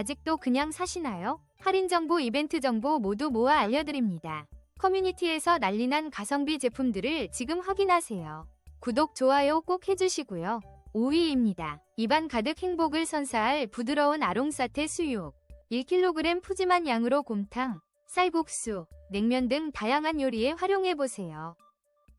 아직도 그냥 사시나요? 할인 정보, 이벤트 정보 모두 모아 알려드립니다. 커뮤니티에서 난리난 가성비 제품들을 지금 확인하세요. 구독, 좋아요 꼭 해주시고요. 5위입니다. 입안 가득 행복을 선사할 부드러운 아롱사태 수육. 1kg 푸짐한 양으로 곰탕, 쌀국수, 냉면 등 다양한 요리에 활용해보세요.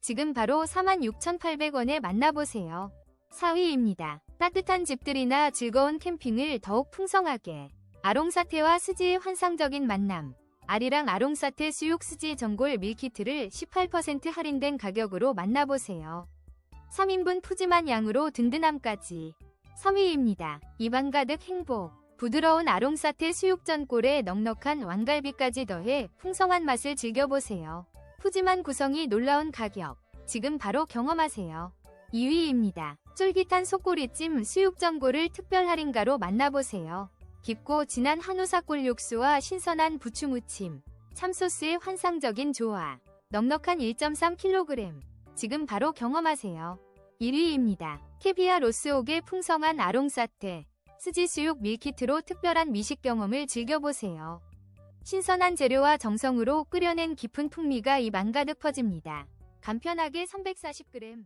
지금 바로 46,800원에 만나보세요. 4위입니다. 따뜻한 집들이나 즐거운 캠핑을 더욱 풍성하게. 아롱사태와 스지의 환상적인 만남. 아리랑 아롱사태 수육 스지 전골 밀키트를 18% 할인된 가격으로 만나보세요. 3인분 푸짐한 양으로 든든함까지. 3위입니다. 입안 가득 행복. 부드러운 아롱사태 수육전골에 넉넉한 왕갈비까지 더해 풍성한 맛을 즐겨보세요. 푸짐한 구성이 놀라운 가격. 지금 바로 경험하세요. 2위입니다. 쫄깃한 속꼬리찜 수육전골을 특별 할인가로 만나보세요. 깊고 진한 한우사골 육수와 신선한 부추무침, 참소스의 환상적인 조화, 넉넉한 1.3kg. 지금 바로 경험하세요. 1위입니다. 캐비아 로스옥의 풍성한 아롱사태, 스지수육 밀키트로 특별한 미식 경험을 즐겨보세요. 신선한 재료와 정성으로 끓여낸 깊은 풍미가 입 안 가득 퍼집니다. 간편하게 340g.